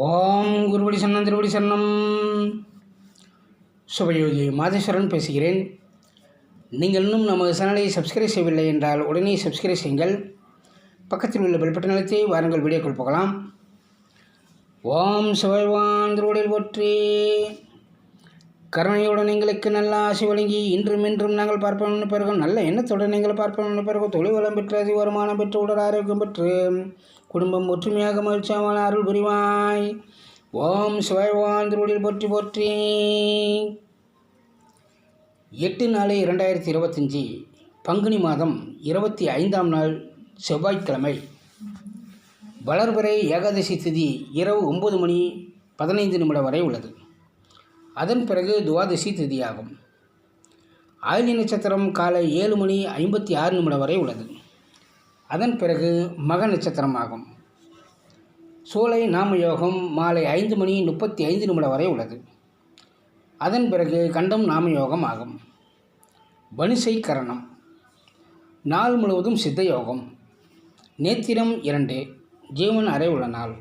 ஓம் குருபடி சன்னம் திருவடி சன்னம் சுபயோகி மாதேஸ்வரன் பேசுகிறேன். நீங்கள் இன்னும் நமது சேனலை சப்ஸ்கிரைப் செய்யவில்லை என்றால் உடனே சப்ஸ்கிரைப் செய்யுங்கள். பக்கத்தில் உள்ள பெல்பட்ட நிலத்தை வாருங்கள் வீடியோக்குள் போகலாம். ஓம் சிவவான் திருவடியில் போற்றி. கருணையுடன் எங்களுக்கு நல்ல ஆசை வழங்கி இன்றும் இன்றும் நாங்கள் பார்ப்போம் நினைப்பார்கள் நல்ல எண்ணத்துடன் நீங்கள் பார்ப்போம் நினைப்பார்கள் தொழில் வளம் பெற்று அதி வருமானம் பெற்று உடல் ஆரோக்கியம் பெற்று குடும்பம் ஒற்றுமையாக மகிழ்ச்சியான அருள் புரிவாய். ஓம் சிவாய்வான் திருவடியில் போற்றி போற்றி. எட்டு நாலு இரண்டாயிரத்தி இருபத்தஞ்சி பங்குனி மாதம் இருபத்தி ஐந்தாம் நாள் செவ்வாய்க்கிழமை. வளர்பிறை ஏகாதசி திதி இரவு ஒம்பது மணி பதினைந்து நிமிடம் வரை உள்ளது. அதன் பிறகு துவாதசி திதியாகும். ஆயுளி நட்சத்திரம் காலை ஏழு மணி ஐம்பத்தி ஆறு நிமிடம் வரை உள்ளது. அதன் பிறகு மக நட்சத்திரமாகும். சூளை நாம யோகம் மாலை ஐந்து மணி முப்பத்தி ஐந்து நிமிடம் வரை உள்ளது. அதன் பிறகு கண்டம் நாம யோகம் ஆகும். வனிசை கரணம். நாள் முழுவதும் சித்த யோகம் நேத்திரம் இரண்டு ஜீவன் அறை உள்ள நாள்.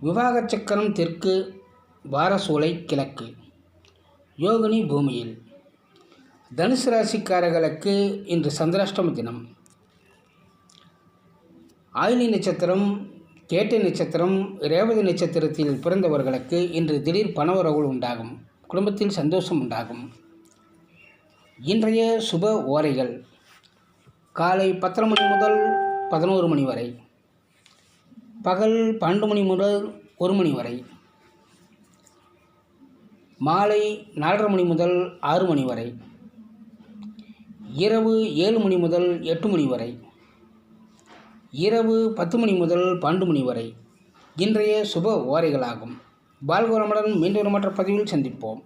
விவாக சக்கரம் தெற்கு வாரசூலை கிழக்கு. யோகினி பூமியில். தனுசு ராசிக்காரர்களுக்கு இன்று சந்திராஷ்டம தினம். ஆயினி நட்சத்திரம் கேட்டை நட்சத்திரம் ரேவதி நட்சத்திரத்தில் பிறந்தவர்களுக்கு இன்று திடீர் பணவரவு உண்டாகும். குடும்பத்தில் சந்தோஷம் உண்டாகும். இன்றைய சுப ஓரைகள். காலை பத்தரை மணி முதல் பதினோரு மணி வரை. பகல் பன்னெண்டு மணி முதல் ஒரு மணி வரை. மாலை நாலரை மணி முதல் ஆறு மணி வரை. இரவு ஏழு மணி முதல் எட்டு மணி வரை. இரவு பத்து மணி முதல் பன்னெண்டு மணி வரை. இன்றைய சுப ஓரைகளாகும் பால்கோரமுடன் மீண்டும் ஒரு மற்ற பதிவில் சந்திப்போம்.